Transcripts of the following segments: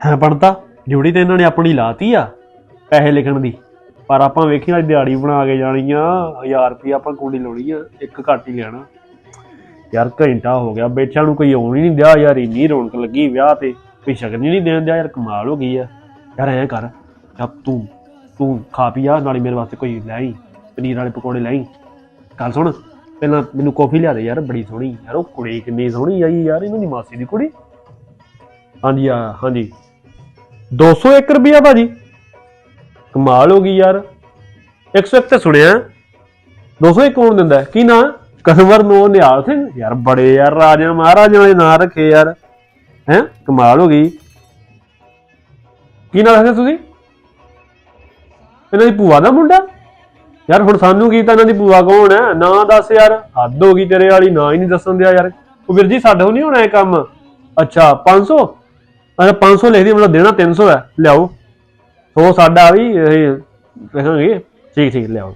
ਹੈ ਪੜਦਾ ਡਿਊਟੀ ਤੇ ਇਹਨਾਂ ਨੇ ਆਪਣੀ ਲਾਤੀ ਆ ਪੈਸੇ ਲਿਖਣ ਦੀ। ਪਰ ਆਪਾਂ ਵੇਖੀ ਅੱਜ ਦਿਹਾੜੀ ਬਣਾ ਕੇ ਜਾਣੀ ਆ 1000 ਰੁਪਏ ਆਪਾਂ ਕੁੰਡੀ ਲਾਉਣੀ ਆ, ਇੱਕ ਘੱਟ ਹੀ ਲੈਣਾ। ਯਾਰ ਘੰਟਾ ਹੋ ਗਿਆ ਬੈਠਿਆਂ ਨੂੰ ਕੋਈ ਆਉਣ ਹੀ ਨਹੀਂ ਦਿਆ, ਯਾਰ ਇੰਨੀ ਰੌਣਕ ਲੱਗੀ ਵਿਆਹ ਤੇ, ਕੋਈ ਸ਼ਗਨ ਹੀ ਨਹੀਂ ਦੇਣ ਦਿਆ, ਯਾਰ ਕਮਾਲ ਹੋ ਗਈ ਆ। ਯਾਰ ਐਂ ਕਰ ਯਾਰ ਤੂੰ ਤੂੰ ਖਾ ਪੀ ਆ, ਨਾਲੇ ਮੇਰੇ ਵਾਸਤੇ ਕੋਈ ਲੈ ਆਈ, ਪਨੀਰ ਵਾਲੇ ਪਕੌੜੇ ਲੈ ਆਈ। ਗੱਲ ਸੁਣ, ਪਹਿਲਾਂ ਮੈਨੂੰ ਕੌਫੀ ਲਿਆ ਦੇ ਯਾਰ, ਬੜੀ ਸੋਹਣੀ। ਯਾਰ ਉਹ ਕੁੜੀ ਕਿੰਨੀ ਸੋਹਣੀ ਆਈ ਯਾਰ, ਇਹਨਾਂ ਦੀ ਮਾਸੀ ਦੀ ਕੁੜੀ? ਹਾਂਜੀ ਆ ਹਾਂਜੀ। 201 ਰੁਪਿਆ ਭਾਜੀ। ਕਮਾਲ ਹੋ ਗਈ ਯਾਰ। 101 ਤੇ ਸੁਣਿਆ। 201 ਕੌਣ ਦਿੰਦਾ? ਕੀ ਨਾਂ? ਕਸਵਰ ਨੂੰ ਨਿਹਾਲ ਸਿੰਘ। ਯਾਰ ਬੜੇ ਯਾਰ ਰਾਜਾ ਮਹਾਰਾਜਾ ਵਾਲੇ ਨਾਂ ਰੱਖੇ ਯਾਰ। ਹੈ? ਕਮਾਲ ਹੋ ਗਈ। ਕੀ ਨਾਂ ਰੱਖਦੇ ਤੁਸੀਂ? ਇਹਨਾਂ ਦੀ ਭੂਆ ਦਾ ਮੁੰਡਾ? ਯਾਰ ਹੁਣ ਸਾਨੂੰ ਕੀ ਤਾਂ ਇਹਨਾਂ ਦੀ ਭੂਆ ਕੌਣ ਹੈ? ਨਾਂ ਦੱਸ ਯਾਰ। ਹੱਦ ਹੋ ਗਈ ਤੇਰੇ ਵਾਲੀ। ਨਾਂ ਹੀ ਨਹੀਂ ਦੱਸਣ ਦਿਆ ਯਾਰ। ਉਹ ਵੀਰ ਜੀ, ਸਾਡੇ ਨਹੀਂ ਹੋਣਾ ਇਹ ਕੰਮ? ਅੱਛਾ 500 ਅੱਛਾ 500 ਲਿਖ ਦੀ, ਮਤਲਬ ਦੇਣਾ 300 ਹੈ। ਲਿਆਓ। ਸੋ ਸਾਡਾ ਵੀ ਇਹ ਦੇਖਾਂਗੇ ਠੀਕ ਠੀਕ, ਲਿਆਓ।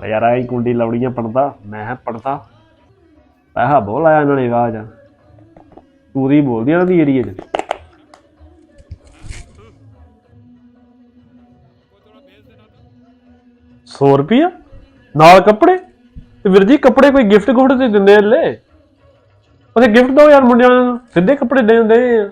ਲੈ ਯਾਰ ਆਈ ਕੁੰਡੀ ਲਾਉਣੀਆਂ ਪੜਦਾ, ਮੈਂ ਪੜਦਾ। ਪੈਸਾ ਬਹੁਤ ਲਾਇਆ ਇਹਨਾਂ ਨੇ ਆਵਾਜ਼ ਪੂਰੀ ਬੋਲਦੀ ਇਹਨਾਂ ਦੀ ਏਰੀਏ 'ਚ। ਸੌ ਰੁਪਿਆ ਨਾਲ ਕੱਪੜੇ? ਤੇ ਵੀਰ ਜੀ, ਕੱਪੜੇ ਕੋਈ ਗਿਫਟ ਗੁਫਟ ਤੇ ਦਿੰਦੇ ਆ ਲੈ? ਉਹਦੇ ਗਿਫਟ ਦੋ ਯਾਰ ਮੁੰਡਿਆਂ ਨੂੰ। ਸਿੱਧੇ ਕੱਪੜੇ ਦੇ ਦਿੰਦੇ ਆ।